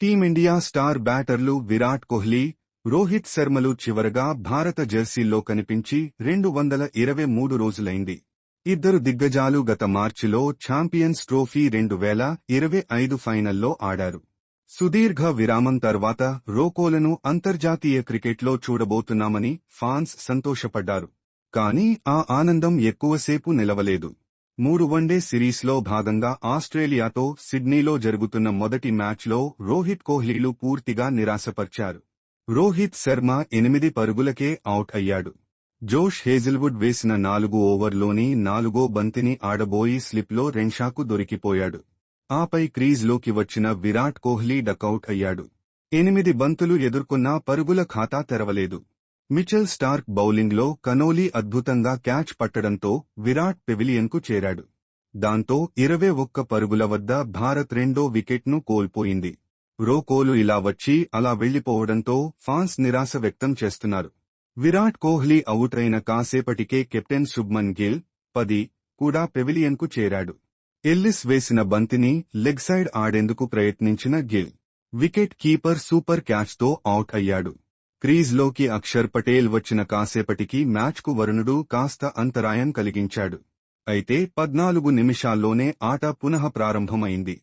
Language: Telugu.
టీమిండియా స్టార్ బ్యాటర్లు విరాట్ కోహ్లీ రోహిత్ శర్మలు చివరగా భారత జెర్సీల్లో కనిపించి రెండు వందల ఇరవై మూడు రోజులైంది. ఇద్దరు దిగ్గజాలు గత మార్చిలో ఛాంపియన్స్ ట్రోఫీ రెండు వేల ఇరవై ఐదు ఫైనల్లో ఆడారు. సుదీర్ఘ విరామం తర్వాత రోకోలను అంతర్జాతీయ క్రికెట్లో చూడబోతున్నామని ఫాన్స్ సంతోషపడ్డారు. కానీ ఆ ఆనందం ఎక్కువసేపు నిలవలేదు. మూడు వన్డే సిరీస్లో భాగంగా ఆస్ట్రేలియాతో సిడ్నీలో జరుగుతున్న మొదటి మ్యాచ్లో రోహిత్ కోహ్లీలు పూర్తిగా నిరాశపర్చారు. రోహిత్ శర్మ ఎనిమిది పరుగులకే అవుట్ అయ్యాడు. జోష్ హేజిల్వుడ్ వేసిన నాలుగు ఓవర్లోని నాలుగో బంతిని ఆడబోయి స్లిప్లో రెంషాకు దొరికిపోయాడు. ఆపై క్రీజ్లోకి వచ్చిన విరాట్ కోహ్లీ డకౌట్ అయ్యాడు. ఎనిమిది బంతులు ఎదుర్కొన్నా పరుగుల ఖాతా తెరవలేదు. మిచెల్ స్టార్క్ బౌలింగ్లో కనోలీ అద్భుతంగా క్యాచ్ పట్టడంతో విరాట్ పెవిలియన్కు చేరాడు. దాంతో ఇరవై ఒక్క పరుగుల వద్ద భారత్ రెండో వికెట్ను కోల్పోయింది. రోకోలు ఇలా వచ్చి అలా వెళ్ళిపోవడంతో ఫాన్స్ నిరాశ వ్యక్తం చేస్తున్నారు. విరాట్ కోహ్లీ అవుట్ అయిన కాసేపటికే కెప్టెన్ శుభ్మన్ గిల్ పది కూడా పెవిలియన్కు చేరాడు. ఎల్లిస్ వేసిన బంతిని లెగ్ సైడ్ ఆడేందుకు ప్రయత్నించిన గిల్. వికెట్ కీపర్ సూపర్ క్యాచ్తో అవుట్ అయ్యాడు. క్రీజ్లోకి అక్షర్ పటేల్ వచ్చిన కాసేపటికి మ్యాచ్కు వరుణుడు కాస్త అంతరాయం కలిగించాడు. అయితే పద్నాలుగు నిమిషాల్లోనే ఆట పునః ప్రారంభమైంది.